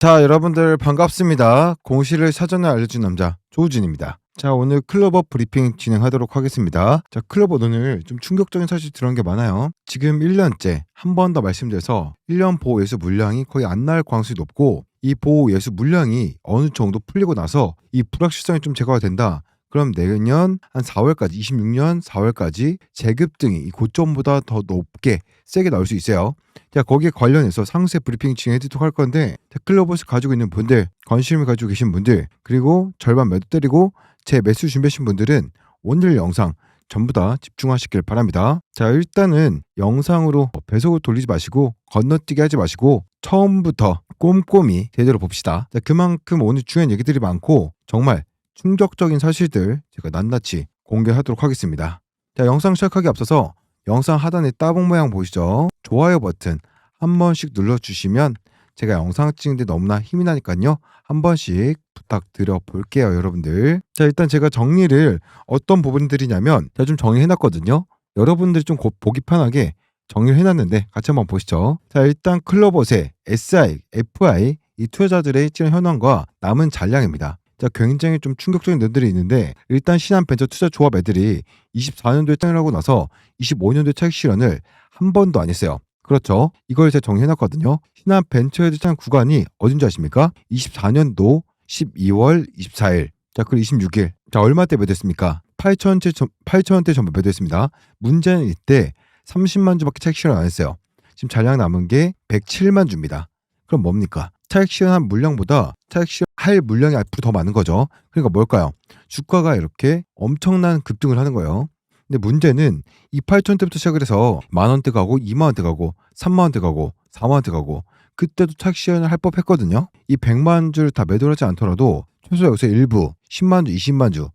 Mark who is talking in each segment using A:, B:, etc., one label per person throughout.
A: 자, 여러분들 반갑습니다. 공시를 사전에 알려준 남자 조우진입니다. 자, 오늘 클로버 브리핑 진행하도록 하겠습니다. 자, 클로버 오늘 좀 충격적인 사실 들어온 게 많아요. 지금 1년째 한 번 더 말씀드려서 1년 보호 예수 물량이 거의 안 나올 가능성이 높고 이 보호 예수 물량이 어느 정도 풀리고 나서 이 불확실성이 좀 제거가 된다. 그럼 내년 한 4월까지 26년 4월까지 제급 등이 이 고점보다 더 높게 세게 나올 수 있어요. 자 거기에 관련해서 상세 브리핑 진행해 드리도록 할 건데 테클로버스 가지고 있는 분들 관심을 가지고 계신 분들 그리고 절반 매도 때리고 제 매수 준비하신 분들은 오늘 영상 전부 다 집중하시길 바랍니다. 자 일단은 영상으로 배속을 돌리지 마시고 건너뛰기 하지 마시고 처음부터 꼼꼼히 제대로 봅시다. 자, 그만큼 오늘 중요한 얘기들이 많고 정말 충격적인 사실들 제가 낱낱이 공개하도록 하겠습니다. 자, 영상 시작하기 앞서서 영상 하단에 따봉 모양 보이시죠? 좋아요 버튼 한 번씩 눌러주시면 제가 영상 찍는데 너무나 힘이 나니까요. 한 번씩 부탁드려 볼게요, 여러분들. 자, 일단 제가 정리를 어떤 부분들이냐면 제가 좀 정리해놨거든요. 여러분들이 좀 곧 보기 편하게 정리를 해놨는데 같이 한번 보시죠. 자, 일단 클로버세, SI, FI 이 투자자들의 찌른 현황과 남은 잔량입니다. 자, 굉장히 좀 충격적인 면들이 있는데 일단 신한벤처 투자 조합 애들이 24년도에 창을 하고 나서 25년도에 차익 실현을 한 번도 안 했어요. 그렇죠. 이걸 제가 정리해놨거든요. 신한벤처에 대한 구간이 어딘지 아십니까? 24년도 12월 24일. 자, 그리고 26일. 자, 얼마 때 매도했습니까? 8천원대, 8천원대 전부 매도했습니다. 문제는 이때 30만 주밖에 차익 실현 안 했어요. 지금 잔량 남은 게 107만 주입니다. 그럼 뭡니까? 실현한 물량보다 실현할 물량이 앞으로 더 많은 거죠. 그러니까 뭘까요? 주가가 이렇게 엄청난 급등을 하는 거예요. 근데 문제는 이 8천대부터 시작을 해서 만 원대 가고 2만 원대 가고 3만 원대 가고 4만 원대 가고 그때도 실현을 할 법했거든요. 이 100만 주를 다 매도를 하지 않더라도 최소 여기서 일부 10만 주, 20만 주,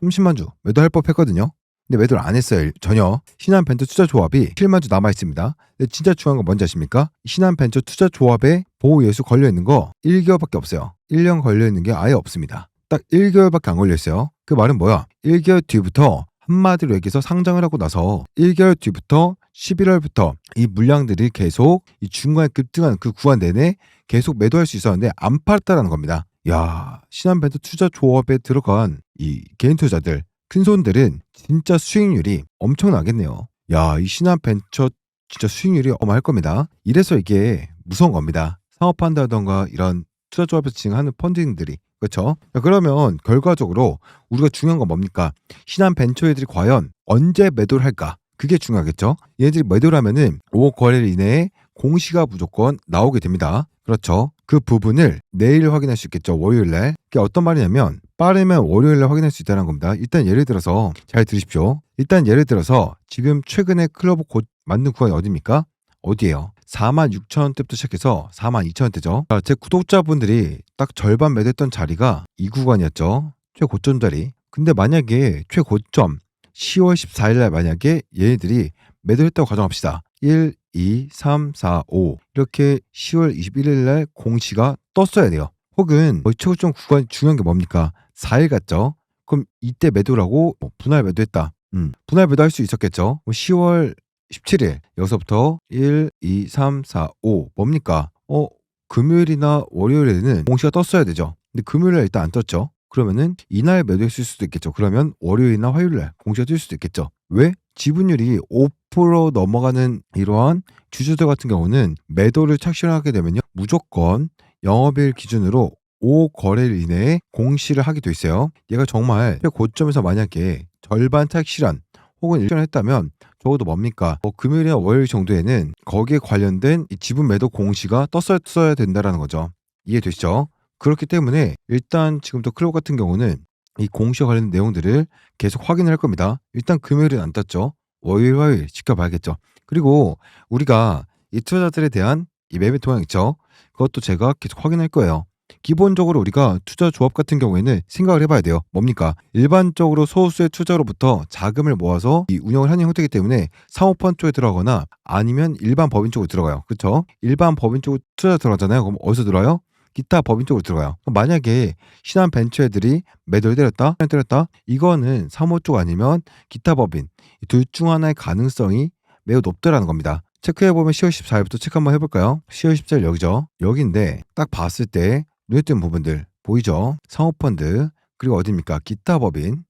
A: 30만 주 매도할 법했거든요. 근데 매도를 안 했어요. 전혀. 신한벤처 투자조합이 7만 주 남아 있습니다. 근데 진짜 중요한 건 뭔지 아십니까? 신한벤처 투자조합에 보호예수 걸려 있는 거 1개월밖에 없어요. 1년 걸려 있는 게 아예 없습니다. 딱 1개월밖에 안 걸려 있어요. 그 말은 뭐야? 1개월 뒤부터 한마디로 얘기해서 상장을 하고 나서 1개월 뒤부터 11월부터 이 물량들이 계속 이 중간에 급등한 그 구간 내내 계속 매도할 수 있었는데 안 팔았다라는 겁니다. 야, 신한벤처 투자 조합에 들어간 이 개인 투자들 큰 손들은 진짜 수익률이 엄청나겠네요. 야, 이 신한벤처 진짜 수익률이 어마할 겁니다. 이래서 이게 무서운 겁니다. 사업한다던가 이런 투자 조합에서 진행하는 펀딩들이 그렇죠? 자, 그러면 결과적으로 우리가 중요한 건 뭡니까? 신한 벤처애들이 과연 언제 매도를 할까? 그게 중요하겠죠? 얘들이 매도를 하면은 5억 거래일 이내에 공시가 무조건 나오게 됩니다. 그렇죠? 그 부분을 내일 확인할 수 있겠죠. 월요일 날. 그게 어떤 말이냐면 빠르면 월요일 날 확인할 수 있다는 겁니다. 일단 예를 들어서 잘 들으십시오. 일단 예를 들어서 지금 최근에 클럽 곧 맞는 구간이 어디입니까? 어디예요? 4만 6천 원대부터 시작해서 4만 2천 원대죠. 자, 제 구독자분들이 딱 절반 매도했던 자리가 이 구간이었죠. 최고점 자리. 근데 만약에 최고점 10월 14일 날 만약에 얘네들이 매도했다고 가정합시다. 1, 2, 3, 4, 5 이렇게 10월 21일 날 공시가 떴어야 돼요. 혹은 거의 최고점 구간 중요한 게 뭡니까? 4일 갔죠. 그럼 이때 매도라고 뭐 분할 매도했다. 음, 분할 매도할 수 있었겠죠. 10월 17일 여기서부터 1, 2, 3, 4, 5 뭡니까? 어 금요일이나 월요일에는 공시가 떴어야 되죠. 근데 금요일날 일단 안 떴죠. 그러면은 이날 매도했을 수도 있겠죠. 그러면 월요일이나 화요일날 공시가 뜰 수도 있겠죠. 왜? 지분율이 5% 넘어가는 이러한 주주들 같은 경우는 매도를 착실하게 되면요. 무조건 영업일 기준으로 5 거래일 이내에 공시를 하게 돼 있어요. 얘가 정말 고점에서 만약에 절반 실현 혹은 일전을 했다면 적어도 뭡니까? 뭐 금요일이나 월요일 정도에는 거기에 관련된 이 지분 매도 공시가 떴어야 된다라는 거죠. 이해되시죠? 그렇기 때문에 일단 지금부터 클럽 같은 경우는 이 공시와 관련된 내용들을 계속 확인을 할 겁니다. 일단 금요일은 안 떴죠. 월요일, 화요일 지켜봐야겠죠. 그리고 우리가 이 투자자들에 대한 이 매매 동향 있죠. 그것도 제가 계속 확인할 거예요. 기본적으로 우리가 투자 조합 같은 경우에는 생각을 해봐야 돼요. 뭡니까? 일반적으로 소수의 투자로부터 자금을 모아서 이 운영을 하는 형태이기 때문에 사모펀 쪽에 들어가거나 아니면 일반 법인 쪽으로 들어가요. 그렇죠? 일반 법인 쪽으로 투자 들어가잖아요. 그럼 어디서 들어요? 기타 법인 쪽으로 들어가요. 만약에 신한 벤처 애들이 매도를 때렸다, 때렸다, 이거는 사모 쪽 아니면 기타 법인 둘 중 하나의 가능성이 매우 높다라는 겁니다. 체크해보면 10월 14일부터 체크 한번 해볼까요? 10월 14일 여기죠. 여기인데 딱 봤을 때 눈에 띄는 부분들 보이죠? 상호펀드 그리고 어디입니까? 기타 법인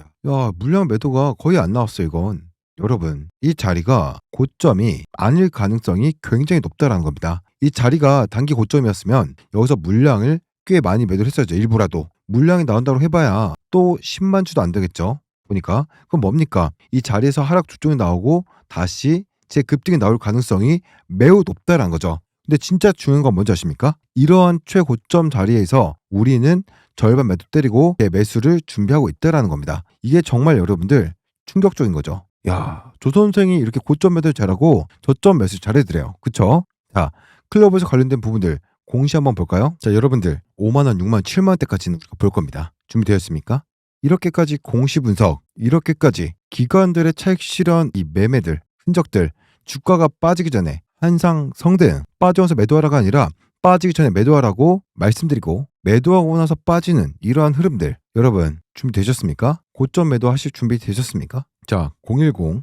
A: 야, 야, 물량 매도가 거의 안 나왔어 이건 여러분 이 자리가 고점이 아닐 가능성이 굉장히 높다라는 겁니다 이 자리가 단기 고점이었으면 여기서 물량을 꽤 많이 매도를 했어야죠 일부라도 물량이 나온다고 해봐야 또 10만 주도 안 되겠죠 보니까 그럼 뭡니까 이 자리에서 하락 두 종이 나오고 다시 제 급등이 나올 가능성이 매우 높다라는 거죠 근데 진짜 중요한 건 뭔지 아십니까? 이러한 최고점 자리에서 우리는 절반 매도 때리고 내 매수를 준비하고 있다라는 겁니다. 이게 정말 여러분들 충격적인 거죠. 야, 조 선생이 이렇게 고점 매도 잘하고 저점 매수 잘해드려요. 그쵸? 자, 클럽에서 관련된 부분들 공시 한번 볼까요? 자, 여러분들 5만원, 6만원, 7만원 대까지는 우리가 볼 겁니다. 준비되었습니까? 이렇게까지 공시 분석, 이렇게까지 기관들의 차익 실현 이 매매들, 흔적들, 주가가 빠지기 전에 한상 성등 빠져서 매도하라가 아니라 빠지기 전에 매도하라고 말씀드리고 매도하고 나서 빠지는 이러한 흐름들 여러분 준비되셨습니까? 고점 매도하실 준비 되셨습니까? 자 010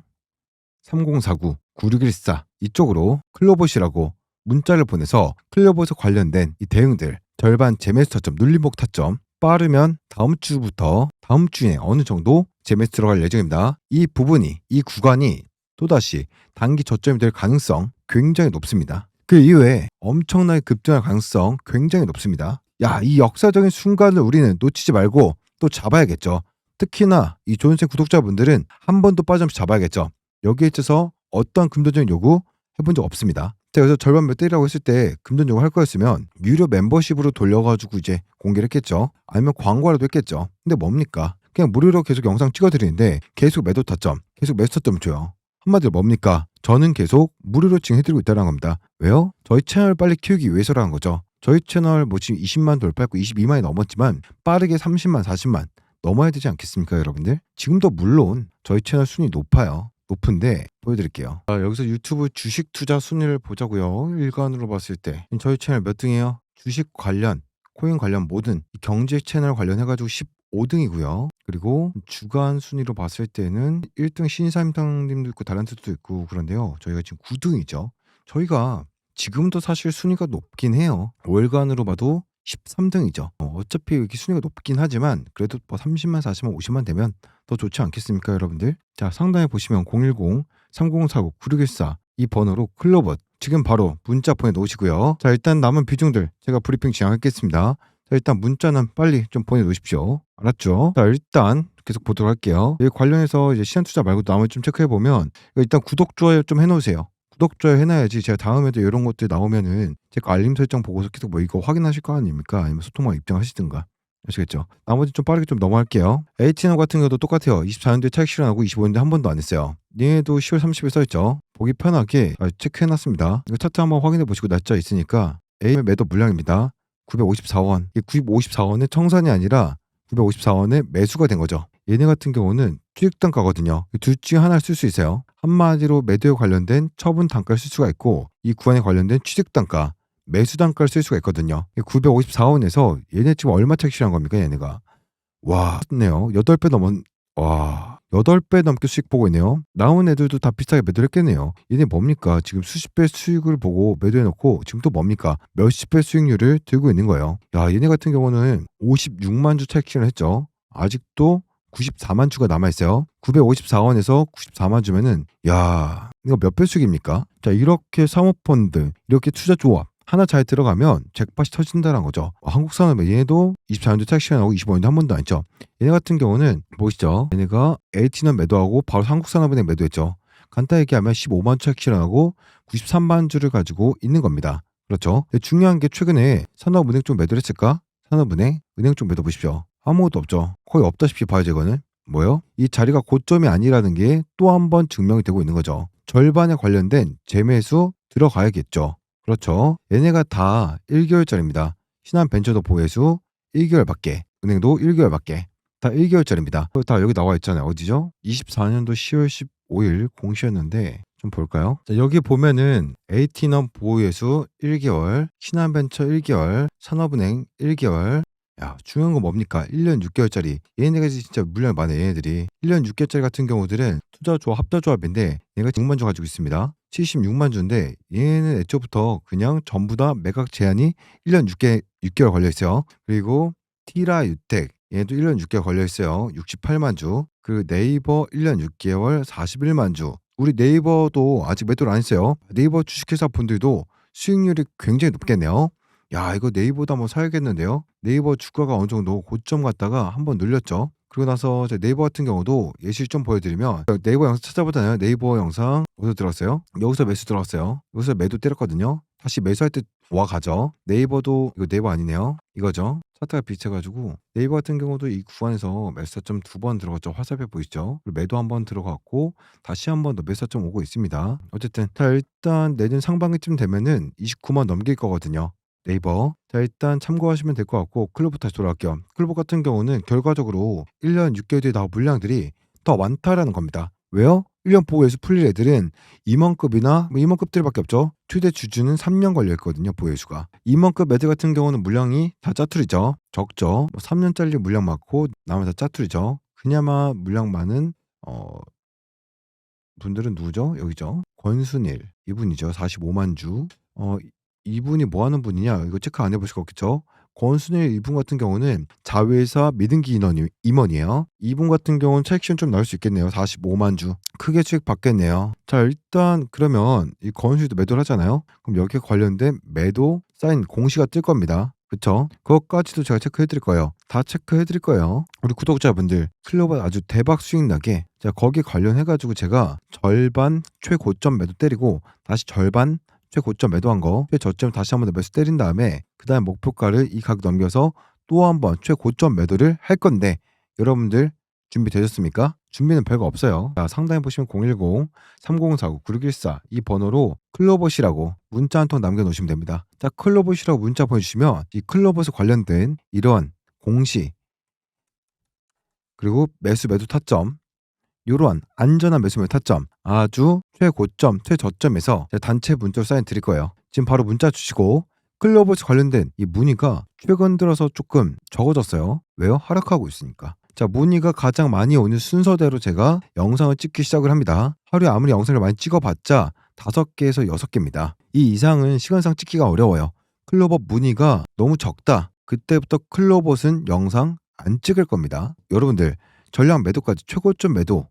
A: 3049 9614 이쪽으로 클로봇이라고 문자를 보내서 클로봇에 관련된 이 대응들 절반 재매수 타점 눌림목 타점 빠르면 다음 주부터 다음 주에 어느 정도 재매수 들어갈 예정입니다. 이 부분이 이 구간이 또다시 단기 저점이 될 가능성 굉장히 높습니다. 그 이후에 엄청나게 급등할 가능성 굉장히 높습니다. 야, 이 역사적인 순간을 우리는 놓치지 말고 또 잡아야겠죠. 특히나 이 조은생 구독자분들은 한 번도 빠짐없이 잡아야겠죠. 여기에 있어서 어떤 금전적인 요구 해본 적 없습니다. 제가 그래서 절반 몇 대라고 했을 때 금전 요구 할 거였으면 유료 멤버십으로 돌려가지고 이제 공개를 했겠죠. 아니면 광고라도 했겠죠. 근데 뭡니까? 그냥 무료로 계속 영상 찍어드리는데 계속 매도 타점, 계속 매수 타점 줘요. 한마디로 뭡니까? 저는 계속 무료로 지금 해드리고 있다는 겁니다. 왜요? 저희 채널 빨리 키우기 위해서라는 거죠. 저희 채널 뭐 지금 20만 돌파했고 22만이 넘었지만 빠르게 30만, 40만 넘어야 되지 않겠습니까, 여러분들? 지금도 물론 저희 채널 순위 높아요. 높은데 보여드릴게요. 자, 여기서 유튜브 주식 투자 순위를 보자고요. 일간으로 봤을 때 저희 채널 몇 등이에요? 주식 관련, 코인 관련 모든 이 경제 채널 관련해가지고 15등이고요. 그리고 주간 순위로 봤을 때는 1등 신사임당님도 있고 다른데도 있고 그런데요. 저희가 지금 9등이죠. 저희가 지금도 사실 순위가 높긴 해요. 월간으로 봐도 13등이죠. 어, 차피 이렇게 순위가 높긴 하지만 그래도 뭐 30만, 40만, 50만 되면 더 좋지 않겠습니까, 여러분들? 자, 상단에 보시면 010 3049 9614 이 번호로 클로벗 지금 바로 문자 보내 놓으시고요. 자, 일단 남은 비중들 제가 브리핑 진행하겠습니다. 자, 일단 문자는 빨리 좀 보내놓으십시오. 알았죠? 자, 일단 계속 보도록 할게요. 이 관련해서 이제 시장 투자 말고 나머지 좀 체크해 보면 일단 구독 좋아요 좀 해놓으세요. 구독 좋아요 해놔야지 제가 다음에도 이런 것들 나오면은 제가 알림 설정 보고서 계속 뭐 이거 확인하실 거 아닙니까? 아니면 소통만 입장하시든가. 아시겠죠? 나머지 좀 빠르게 좀 넘어갈게요. 에이티너 같은 경우도 똑같아요. 24년도에 차익 실현하고 25년도에 한 번도 안 했어요. 얘도 10월 30일 써있죠. 보기 편하게 아, 체크해놨습니다. 이거 차트 한번 확인해 보시고 날짜 있으니까 A 매도 물량입니다. 954원. 이 954원의 청산이 아니라 954원의 매수가 된 거죠. 얘네 같은 경우는 투입 단가거든요. 둘 중에 하나를 쓸 수 있어요. 한마디로 매도에 관련된 처분 단가를 쓸 수가 있고 이 구간에 관련된 취득 단가, 매수 단가를 쓸 수가 있거든요. 954원에서 얘네 지금 얼마 착실한 겁니까 얘네가? 와, 네요. 8배 넘은 와, 8배 넘게 수익 보고 있네요. 나온 애들도 다 비슷하게 매도를 했겠네요. 얘네 뭡니까? 지금 수십 배 수익을 보고 매도해 놓고 지금 또 뭡니까? 몇십 배 수익률을 들고 있는 거예요. 야, 얘네 같은 경우는 56만 주 착실을 했죠. 아직도 94만 주가 남아 있어요. 954원에서 94만 주면은 야, 이거 몇 배 수익입니까? 자, 이렇게 사모펀드, 이렇게 투자 조합 하나 잘 들어가면 잭팟이 터진다는 거죠. 한국 산업 얘네도 24년도 택 시간하고 25년도 한 번도 안 했죠. 얘네 같은 경우는 보시죠. 얘네가 LT는 매도하고 바로 한국산업은행 매도했죠. 간단히 얘기하면 15만 주 택시하고 93만 주를 가지고 있는 겁니다. 그렇죠. 중요한 게 최근에 산업은행 쪽 매도를 했을까? 산업은행, 은행 쪽 매도 보십시오. 아무것도 없죠. 거의 없다시피 봐야죠, 이거는. 뭐요? 이 자리가 고점이 아니라는 게 또 한 번 증명이 되고 있는 거죠. 절반에 관련된 재매수 들어가야겠죠. 그렇죠. 얘네가 다 1개월짜리입니다. 신한벤처도 보혜수 1개월밖에, 은행도 1개월밖에. 다 1개월짜리입니다. 다 여기 나와 있잖아요. 어디죠? 24년도 10월 15일 공시였는데 좀 볼까요? 자, 여기 보면은 에이티넘 보호예수 1개월, 신한벤처 1개월, 산업은행 1개월, 야, 중요한 건 뭡니까? 1년 6개월짜리. 얘네가 진짜 물량이 많아요, 얘네들이. 1년 6개월짜리 같은 경우들은 투자조합, 합자조합인데 얘가 6만 주 가지고 있습니다. 76만 주인데 얘는 애초부터 그냥 전부 다 매각 제한이 1년 6개, 6개월 걸려 있어요. 그리고 티라 유텍 얘도 1년 6개월 걸려 있어요. 68만 주. 그리고 네이버 1년 6개월 41만 주. 우리 네이버도 아직 매도를 안 했어요. 네이버 주식회사 분들도 수익률이 굉장히 높겠네요. 야, 이거 네이버도 한번 사야겠는데요. 네이버 주가가 어느 정도 고점 갔다가 한번 눌렸죠. 그리고 나서 네이버 같은 경우도 예시 좀 보여드리면 네이버 영상 찾아보잖아요. 네이버 영상 어디서 들었어요? 여기서 매수 들어갔어요. 여기서 매도 때렸거든요. 다시 매수할 때 와 가죠. 네이버도 이거 네이버 아니네요. 이거죠. 차트가 비슷해가지고 네이버 같은 경우도 이 구간에서 매수점 두 번 들어갔죠. 화살표 보이시죠? 매도 한 번 들어갔고 다시 한 번 더 매수점 오고 있습니다. 어쨌든 자 일단 내년 상반기쯤 되면은 29만 넘길 거거든요. 네이버. 자 일단 참고하시면 될 것 같고 클로버 다시 돌아갈게요. 클로버 같은 경우는 결과적으로 1년 6개월 뒤에 나올 물량들이 더 많다라는 겁니다. 왜요? 1년 보호에서 풀릴 애들은 임원급이나 뭐 임원급들밖에 없죠. 최대 주주는 3년 걸려 있거든요. 보호예수가. 임원급 애들 같은 경우는 물량이 다 짜투리죠. 적죠. 뭐 3년짜리 물량 많고 나머지 다 짜투리죠. 그나마 물량 많은 어 분들은 누구죠? 여기죠. 권순일 이분이죠. 45만 주. 어 이분이 뭐 하는 분이냐? 이거 체크 안 해보실 거 없겠죠? 권순일 이분 같은 경우는 자회사 미등기 인원이 임원이에요. 이분 같은 경우는 차익 시험 좀 나올 수 있겠네요. 45만 주. 크게 수익 받겠네요. 자, 일단 그러면 이 권순일도 매도를 하잖아요. 그럼 여기에 관련된 매도 사인 공시가 뜰 겁니다. 그쵸? 그것까지도 제가 체크해 드릴 거예요. 다 체크해 드릴 거예요. 우리 구독자분들 클로버 아주 대박 수익 나게 제가 거기 관련해 가지고 제가 절반 최고점 매도 때리고 다시 절반 최고점 매도한 거 최저점 다시 한번 더 매수 때린 다음에 그 다음 목표가를 이 가격 넘겨서 또 한 번 최고점 매도를 할 건데 여러분들 준비되셨습니까? 준비는 별거 없어요. 자, 상단에 보시면 010-3049-9614 이 번호로 클로버시라고 문자 한 통 남겨 놓으시면 됩니다. 자, 클로버시라고 문자 보내 주시면 이 클로버스 관련된 이러한 공시 그리고 매수 매도 타점 이러한 안전한 매수 매도 타점 아주 최고점 최저점에서 단체 문자로 사인 드릴 거예요. 지금 바로 문자 주시고 클로버스 관련된 이 문의가 최근 들어서 조금 적어졌어요. 왜요? 하락하고 있으니까. 자, 문의가 가장 많이 오는 순서대로 제가 영상을 찍기 시작을 합니다. 하루에 아무리 영상을 많이 찍어봤자 5개에서 6개입니다. 이 이상은 시간상 찍기가 어려워요. 클로버 문의가 너무 적다. 그때부터 클로버스는 영상 안 찍을 겁니다. 여러분들 전량 매도까지 최고점 매도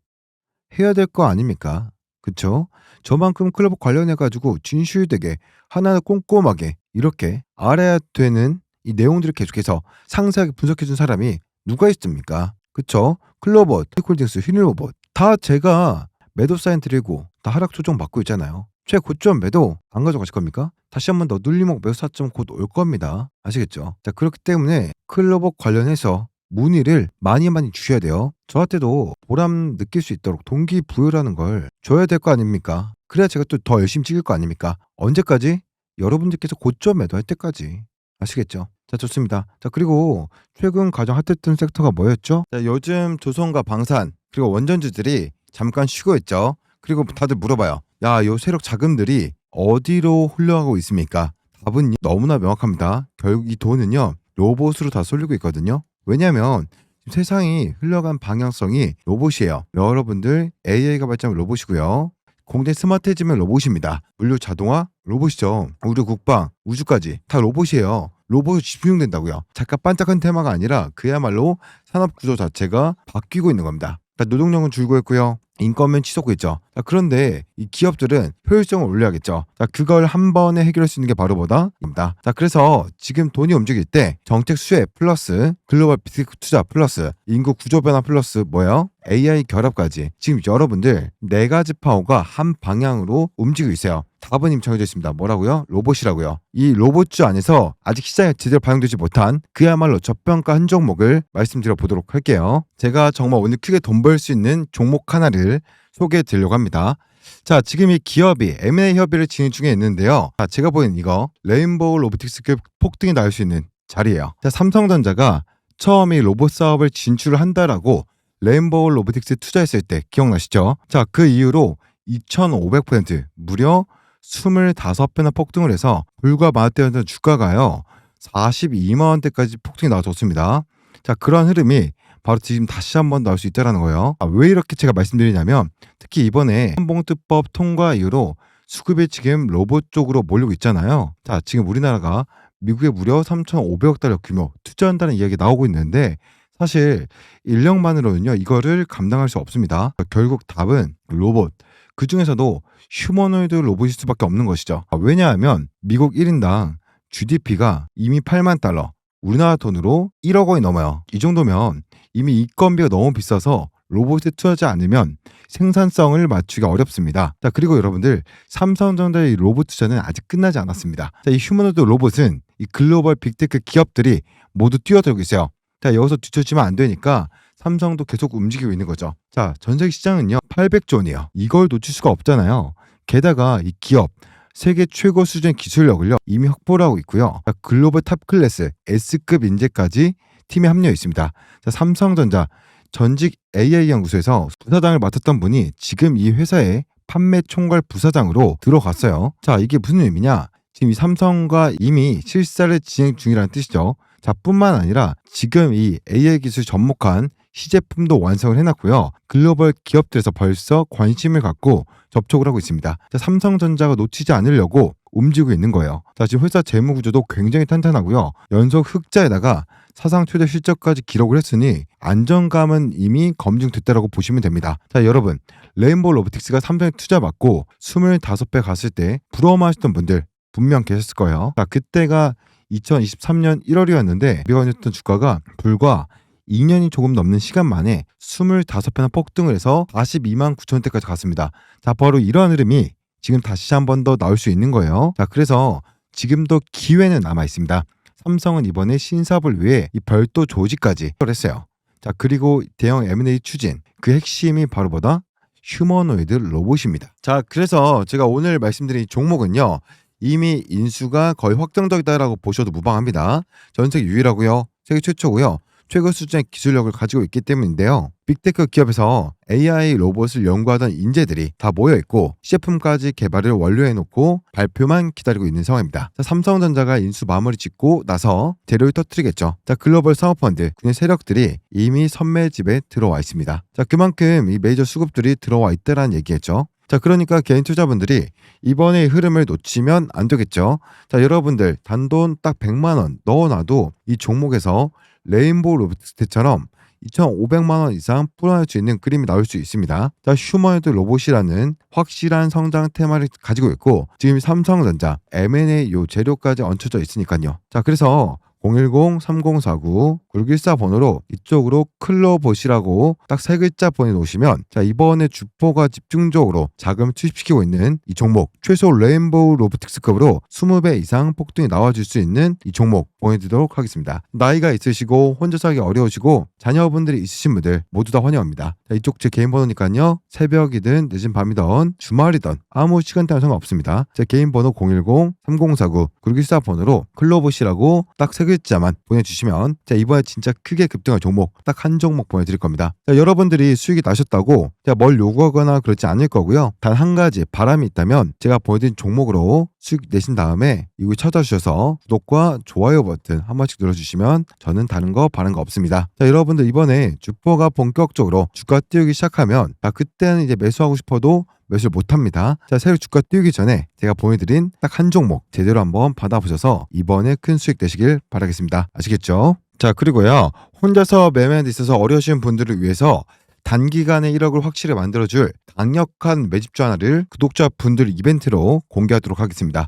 A: 해야 될 거 아닙니까? 그쵸? 저만큼 클로버 관련해가지고 진실되게 하나 꼼꼼하게 이렇게 알아야 되는 이 내용들을 계속해서 상세하게 분석해준 사람이 누가 있습니까? 그쵸? 클로버, 테이크홀딩스, 휘닐로버 다 제가 매도 사인 드리고 다 하락 조정 받고 있잖아요. 최고점 매도 안 가져가실 겁니까? 다시 한 번 더 눌리목 매수 사점 곧 올 겁니다. 아시겠죠? 자 그렇기 때문에 클로버 관련해서 문의를 많이 많이 주셔야 돼요. 저한테도 보람 느낄 수 있도록 동기부여라는 걸 줘야 될 거 아닙니까? 그래야 제가 또 더 열심히 찍을 거 아닙니까? 언제까지? 여러분들께서 고점 매도할 때까지. 아시겠죠? 자, 좋습니다. 자, 그리고 최근 가장 핫했던 섹터가 뭐였죠? 자, 요즘 조선과 방산, 그리고 원전주들이 잠깐 쉬고 있죠. 그리고 다들 물어봐요. 야, 요 세력 자금들이 어디로 흘러가고 있습니까? 답은 너무나 명확합니다. 결국 이 돈은요, 로봇으로 다 쏠리고 있거든요. 왜냐면 세상이 흘러간 방향성이 로봇이에요. 여러분들 AI가 발전한 로봇이고요. 공대 스마트해지면 로봇입니다. 물류 자동화 로봇이죠. 우리 국방 우주까지 다 로봇이에요. 로봇이 집중된다고요. 잠깐 반짝한 테마가 아니라 그야말로 산업 구조 자체가 바뀌고 있는 겁니다. 노동력은 줄고 있고요. 인건면 치솟고 있죠. 자, 그런데 이 기업들은 효율성을 올려야겠죠. 자, 그걸 한 번에 해결할 수 있는 게 바로 뭐다입니다. 자, 그래서 지금 돈이 움직일 때 정책 수혜 플러스 글로벌 빅테크 투자 플러스 인구 구조 변화 플러스 뭐예요? AI 결합까지 지금 여러분들 네 가지 파워가 한 방향으로 움직이고 있어요. 답은 정해져 있습니다. 뭐라고요? 로봇이라고요. 이 로봇주 안에서 아직 시장에 제대로 반영되지 못한 그야말로 저평가 한 종목을 말씀드려 보도록 할게요. 제가 정말 오늘 크게 돈 벌 수 있는 종목 하나를 소개해 드리려고 합니다. 자, 지금 이 기업이 M&A 협의를 진행 중에 있는데요. 자, 제가 보는 이거 레인보우 로보틱스급 폭등이 나올 수 있는 자리예요. 자, 삼성전자가 처음 이 로봇 사업을 진출을 한다라고 레인보우 로보틱스 투자했을 때 기억나시죠? 자, 그 이후로 2,500% 무려 25배나 폭등을 해서 불과 마트였던 주가가요. 42만 원대까지 폭등이 나와줬습니다. 자, 그런 흐름이 바로 지금 다시 한번 나올 수 있다라는 거예요. 아, 왜 이렇게 제가 말씀드리냐면 특히 이번에 한봉투법 통과 이후로 수급이 지금 로봇 쪽으로 몰리고 있잖아요. 자, 지금 우리나라가 미국에 무려 3,500억 달러 규모 투자한다는 이야기 나오고 있는데 사실 인력만으로는요 이거를 감당할 수 없습니다. 결국 답은 로봇. 그 중에서도 휴머노이드 로봇일 수밖에 없는 것이죠. 아, 왜냐하면 미국 1인당 GDP가 이미 8만 달러, 우리나라 돈으로 1억 원이 넘어요. 이 정도면 이미 인건비가 너무 비싸서 로봇에 투자하지 않으면 생산성을 맞추기 어렵습니다. 자, 그리고 여러분들 삼성전자의 로봇 투자는 아직 끝나지 않았습니다. 자, 이 휴머노이드 로봇은 이 글로벌 빅테크 기업들이 모두 뛰어들고 있어요. 자, 여기서 뒤처지면 안 되니까 삼성도 계속 움직이고 있는 거죠. 자, 전 세계 시장은요, 800조 원이에요. 이걸 놓칠 수가 없잖아요. 게다가 이 기업, 세계 최고 수준의 기술력을요, 이미 확보를 하고 있고요. 자, 글로벌 탑 클래스, S급 인재까지 팀에 합류해 있습니다. 자, 삼성전자 전직 AI 연구소에서 부사장을 맡았던 분이 지금 이 회사의 판매 총괄 부사장으로 들어갔어요. 자, 이게 무슨 의미냐? 지금 이 삼성과 이미 실사를 진행 중이라는 뜻이죠. 자, 뿐만 아니라 지금 이 AI 기술 접목한 시제품도 완성을 해놨고요. 글로벌 기업들에서 벌써 관심을 갖고 접촉을 하고 있습니다. 자, 삼성전자가 놓치지 않으려고 움직이고 있는 거예요. 자, 지금 회사 재무 구조도 굉장히 탄탄하고요. 연속 흑자에다가 사상 최대 실적까지 기록을 했으니 안정감은 이미 검증됐다라고 보시면 됩니다. 자, 여러분, 레인보우 로보틱스가 삼성에 투자 받고 25배 갔을 때 부러워하셨던 분들 분명 계셨을 거예요. 자, 그때가 2023년 1월이었는데 미관이었던 주가가 불과 2년이 조금 넘는 시간 만에 25배나 폭등을 해서 42만 9천 대까지 갔습니다. 자, 바로 이러한 흐름이 지금 다시 한 번 더 나올 수 있는 거예요. 자, 그래서 지금도 기회는 남아 있습니다. 삼성은 이번에 신사업을 위해 이 별도 조직까지 했어요. 자, 그리고 대형 M&A 추진 그 핵심이 바로 뭐다? 휴머노이드 로봇입니다. 자, 그래서 제가 오늘 말씀드린 종목은요. 이미 인수가 거의 확정적이다라고 보셔도 무방합니다. 전 세계 유일하고요. 세계 최초고요. 최고 수준의 기술력을 가지고 있기 때문인데요. 빅테크 기업에서 AI 로봇을 연구하던 인재들이 다 모여 있고 시제품까지 개발을 완료해 놓고 발표만 기다리고 있는 상황입니다. 자, 삼성전자가 인수 마무리 짓고 나서 재료를 터뜨리겠죠. 자, 글로벌 사업펀드 국내 세력들이 이미 선매 집에 들어와 있습니다. 자, 그만큼 이 메이저 수급들이 들어와 있다라는 얘기겠죠. 자, 그러니까 개인 투자분들이 이번의 흐름을 놓치면 안 되겠죠. 자, 여러분들 단돈 딱 100만 원 넣어놔도 이 종목에서 레인보우 로봇처럼 2,500만 원 이상 풀어낼 수 있는 그림이 나올 수 있습니다. 자, 휴머노이드 로봇이라는 확실한 성장 테마를 가지고 있고 지금 삼성전자 M&A 요 재료까지 얹혀져 있으니까요. 자, 그래서 010-3049-9614 번호로 이쪽으로 클로봇이라고 딱 세 글자 보내놓으시면 자 이번에 주포가 집중적으로 자금을 투입시키고 있는 이 종목 최소 레인보우 로보틱스급으로 20배 이상 폭등이 나와줄 수 있는 이 종목 보내드리도록 하겠습니다. 나이가 있으시고 혼자 사기 어려우시고 자녀분들이 있으신 분들 모두 다 환영합니다. 자, 이쪽 제 개인 번호니까요. 새벽이든 늦은 밤이든 주말이든 아무 시간대와 상관없습니다. 제 개인 번호 010-3049-9614 번호로 클로봇이라고 딱세 글자만 보내주시면 자 이번에 진짜 크게 급등할 종목 딱 한 종목 보내드릴 겁니다. 자, 여러분들이 수익이 나셨다고 뭘 요구하거나 그렇지 않을 거고요. 단 한 가지 바람이 있다면 제가 보여드린 종목으로 수익 내신 다음에 이거 찾아주셔서 구독과 좋아요 버튼 한 번씩 눌러주시면 저는 다른 거 바른 거 없습니다. 자 여러분들 이번에 주포가 본격적으로 주가 띄우기 시작하면 자 그때는 이제 매수하고 싶어도 매수를 못합니다. 자, 새로 주가 띄우기 전에 제가 보여드린 딱 한 종목 제대로 한번 받아보셔서 이번에 큰 수익 되시길 바라겠습니다. 아시겠죠? 자, 그리고요. 혼자서 매매에 있어서 어려우신 분들을 위해서 단기간에 1억을 확실히 만들어줄 강력한 매집주 하나를 구독자 분들 이벤트로 공개하도록 하겠습니다.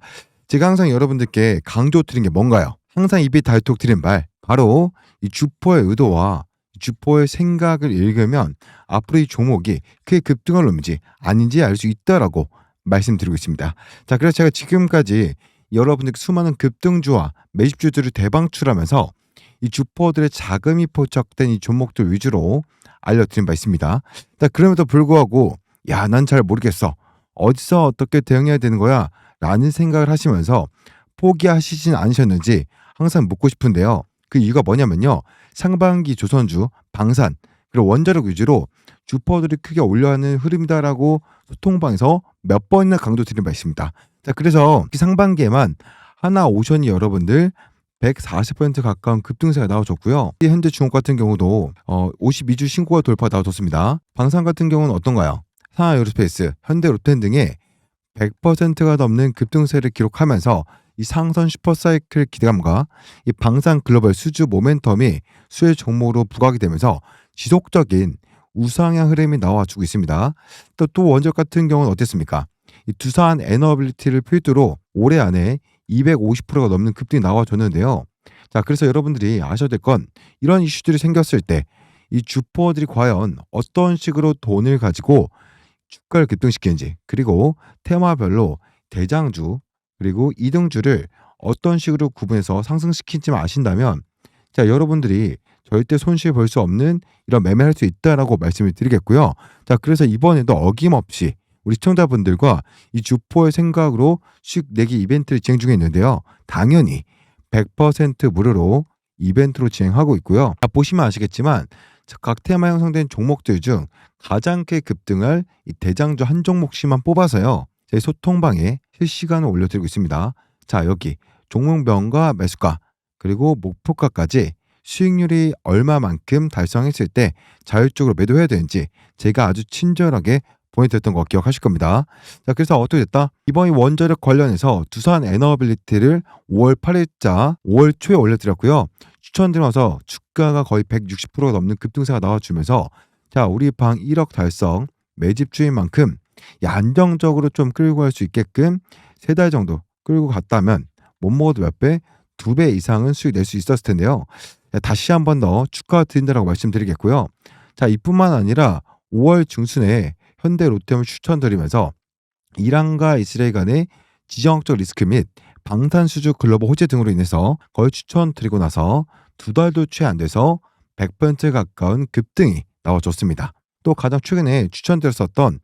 A: 제가 항상 여러분들께 강조 드린 게 뭔가요? 항상 입이 닳도록 드린 말, 바로 이 주포의 의도와 주포의 생각을 읽으면 앞으로 이 종목이 크게 급등할 놈인지 아닌지 알 수 있다라고 말씀드리고 있습니다. 자, 그래서 제가 지금까지 여러분들 수많은 급등주와 매집주들을 대방출하면서 이 주포들의 자금이 포착된 이 종목들 위주로 알려드린 바 있습니다. 자, 그럼에도 불구하고 야, 난 잘 모르겠어. 어디서 어떻게 대응해야 되는 거야? 라는 생각을 하시면서 포기하시진 않으셨는지 항상 묻고 싶은데요. 그 이유가 뭐냐면요. 상반기 조선주, 방산, 그리고 원자력 위주로 주퍼들이 크게 올려하는 흐름이다라고 소통방에서 몇 번이나 강조 드린 바 있습니다. 자, 그래서 상반기에만 하나 오션이 여러분들 140% 가까운 급등세가 나와줬고요. 현재 중국 같은 경우도 어, 52주 신고가 돌파 나와줬습니다. 방산 같은 경우는 어떤가요? 상하 에어로스페이스, 현대 로텐 등의 100%가 넘는 급등세를 기록하면서 이 상선 슈퍼사이클 기대감과 이 방산 글로벌 수주 모멘텀이 수혜 종목으로 부각이 되면서 지속적인 우상향 흐름이 나와주고 있습니다. 또, 또 원적 같은 경우는 어땠습니까? 이 두산 에너빌리티를 필두로 올해 안에 250%가 넘는 급등이 나와줬는데요. 자, 그래서 여러분들이 아셔야 될 건 이런 이슈들이 생겼을 때 이 주포들이 과연 어떤 식으로 돈을 가지고 주가를 급등시키는지 그리고 테마별로 대장주 그리고 이등주를 어떤 식으로 구분해서 상승시키지만 아신다면 자 여러분들이 절대 손실 볼 수 없는 이런 매매할 수 있다라고 말씀을 드리겠고요. 자 그래서 이번에도 어김없이 우리 시청자분들과 이 주포의 생각으로 수익 내기 이벤트를 진행 중에 있는데요. 당연히 100% 무료로 이벤트로 진행하고 있고요. 자, 보시면 아시겠지만 각 테마 형성된 종목들 중 가장 크게 급등할 이 대장주 한 종목씩만 뽑아서요. 제 소통방에 실시간으로 올려드리고 있습니다. 자 여기 종목명과 매수가 그리고 목표가까지 수익률이 얼마만큼 달성했을 때 자율적으로 매도해야 되는지 제가 아주 친절하게 보내드렸던 거 기억하실 겁니다. 자, 그래서 어떻게 됐다? 이번 이 원자력 관련해서 두산 에너빌리티를 5월 8일자 5월 초에 올려드렸고요. 추천드려서 주가가 거의 160%가 넘는 급등세가 나와주면서 자, 우리 방 1억 달성 매집 주인 만큼 안정적으로 좀 끌고 갈 수 있게끔 세 달 정도 끌고 갔다면 못 먹어도 몇 배, 두 배 이상은 수익 낼 수 있었을 텐데요. 다시 한 번 더 축하드린다라고 말씀드리겠고요. 자, 이뿐만 아니라 5월 중순에 현대 롯데를 추천드리면서 이란과 이스라엘 간의 지정학적 리스크 및 방탄 수주 글로벌 호재 등으로 인해서 거의 추천드리고 나서 두 달도 채 안 돼서 100% 가까운 급등이 나와줬습니다. 또 가장 최근에 추천드렸었던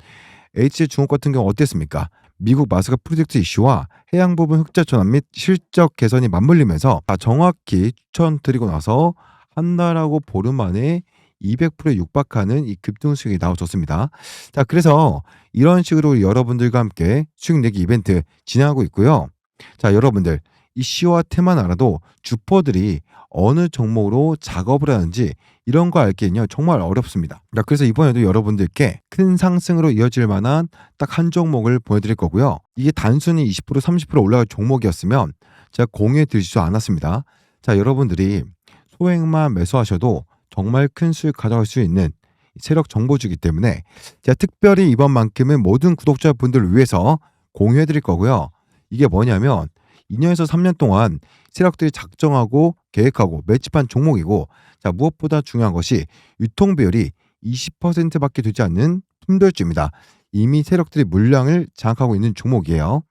A: H 중국 같은 경우 어땠습니까? 미국 마스크 프로젝트 이슈와 해양 부분 흑자 전환 및 실적 개선이 맞물리면서 정확히 추천드리고 나서 한 달하고 보름 만에 200%에 육박하는 이 급등 수익이 나와줬습니다. 자, 그래서 이런 식으로 여러분들과 함께 수익 내기 이벤트 진행하고 있고요. 자, 여러분들 이슈와 테만 알아도 주퍼들이 어느 종목으로 작업을 하는지 이런 거 알기는요 정말 어렵습니다. 자, 그래서 이번에도 여러분들께 큰 상승으로 이어질 만한 딱 한 종목을 보여드릴 거고요. 이게 단순히 20% 30% 올라갈 종목이었으면 제가 공유해 드리지도 않았습니다. 자, 여러분들이 소액만 매수하셔도 정말 큰 수익 가져갈 수 있는 세력 정보주기 때문에 제가 특별히 이번만큼은 모든 구독자분들을 위해서 공유해 드릴 거고요. 이게 뭐냐면 2년에서 3년 동안 세력들이 작정하고 계획하고 매집한 종목이고 자 무엇보다 중요한 것이 유통 비율이 20%밖에 되지 않는 품절주입니다. 이미 세력들이 물량을 장악하고 있는 종목이에요.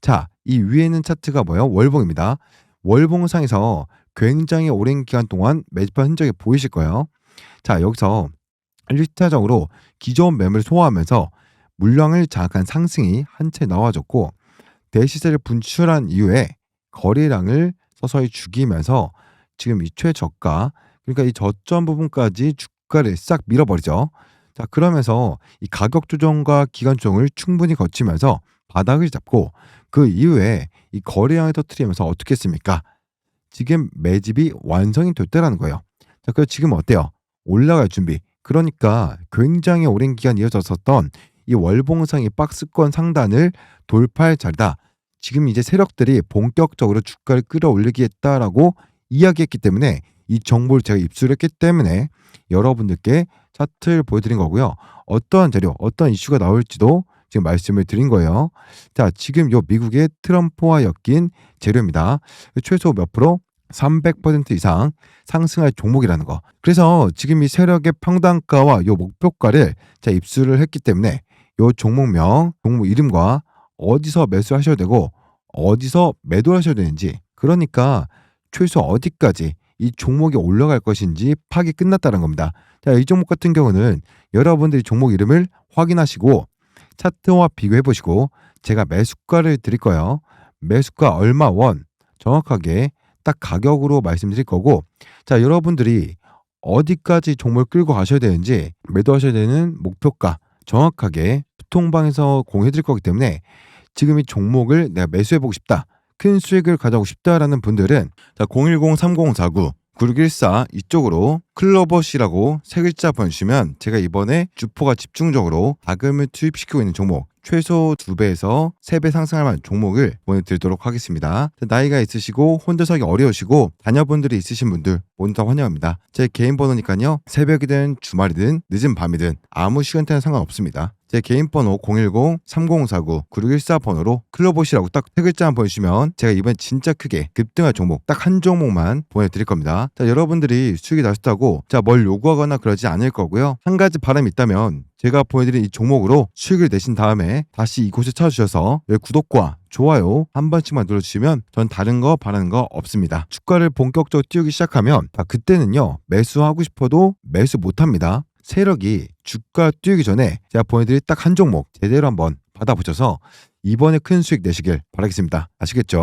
A: 자, 이 위에는 차트가 뭐예요? 월봉입니다. 월봉상에서 굉장히 오랜 기간 동안 매집한 흔적이 보이실 거예요. 자, 여기서 1차적으로 기존 매물을 소화하면서 물량을 장악한 상승이 한 채 나와줬고 대시세를 분출한 이후에 거래량을 서서히 죽이면서 지금 이 최저가 그러니까 이 저점 부분까지 주가를 싹 밀어버리죠. 자 그러면서 이 가격 조정과 기간 조정을 충분히 거치면서 바닥을 잡고 그 이후에 이 거래량을 터트리면서 어떻게 했습니까? 지금 매집이 완성이 됐다라는 거예요. 자, 그 지금 어때요? 올라갈 준비. 그러니까 굉장히 오랜 기간 이어졌었던 이 월봉상의 박스권 상단을 돌파할 자리다. 지금 이제 세력들이 본격적으로 주가를 끌어올리겠다라고 이야기했기 때문에 이 정보를 제가 입수했기 때문에 여러분들께 차트를 보여드린 거고요. 어떠한 재료, 어떤 이슈가 나올지도 지금 말씀을 드린 거예요. 자, 지금 요 미국의 트럼프와 엮인 재료입니다. 최소 몇 프로? 300% 이상 상승할 종목이라는 거. 그래서 지금 이 세력의 평단가와 요 목표가를 자 입수를 했기 때문에 요 종목명, 종목 이름과 어디서 매수하셔야 되고 어디서 매도하셔야 되는지 그러니까 최소 어디까지 이 종목이 올라갈 것인지 파악이 끝났다는 겁니다. 자, 이 종목 같은 경우는 여러분들이 종목 이름을 확인하시고 차트와 비교해 보시고 제가 매수가를 드릴 거예요. 매수가 얼마 원 정확하게 딱 가격으로 말씀드릴 거고 자 여러분들이 어디까지 종목을 끌고 가셔야 되는지 매도하셔야 되는 목표가 정확하게 통방에서 공유해 드릴 거기 때문에 지금 이 종목을 내가 매수해 보고 싶다. 큰 수익을 가져오고 싶다라는 분들은 자, 010-3049 9614 이쪽으로 클로버시라고 세 글자 보내주시면 제가 이번에 주포가 집중적으로 자금을 투입시키고 있는 종목 최소 2배에서 3배 상승할 만한 종목을 보내드리도록 하겠습니다. 나이가 있으시고 혼자 하기 어려우시고 자녀분들이 있으신 분들 모두 다 환영합니다. 제 개인 번호니까요. 새벽이든 주말이든 늦은 밤이든 아무 시간대는 상관없습니다. 제 개인 번호 010-3049-9614 번호로 클로버시라고 딱 세 글자만 보내주시면 제가 이번 진짜 크게 급등할 종목 딱 한 종목만 보내드릴 겁니다. 자, 여러분들이 수익이 나셨다고 자, 뭘 요구하거나 그러지 않을 거고요. 한 가지 바람이 있다면 제가 보여드린 이 종목으로 수익을 내신 다음에 다시 이곳에 찾아주셔서 왜 구독과 좋아요 한 번씩만 눌러주시면 전 다른 거 바라는 거 없습니다. 주가를 본격적으로 띄우기 시작하면 자, 그때는요 매수하고 싶어도 매수 못합니다. 세력이 주가 띄우기 전에 제가 보내드릴 딱 한 종목 제대로 한번 받아보셔서 이번에 큰 수익 내시길 바라겠습니다. 아시겠죠?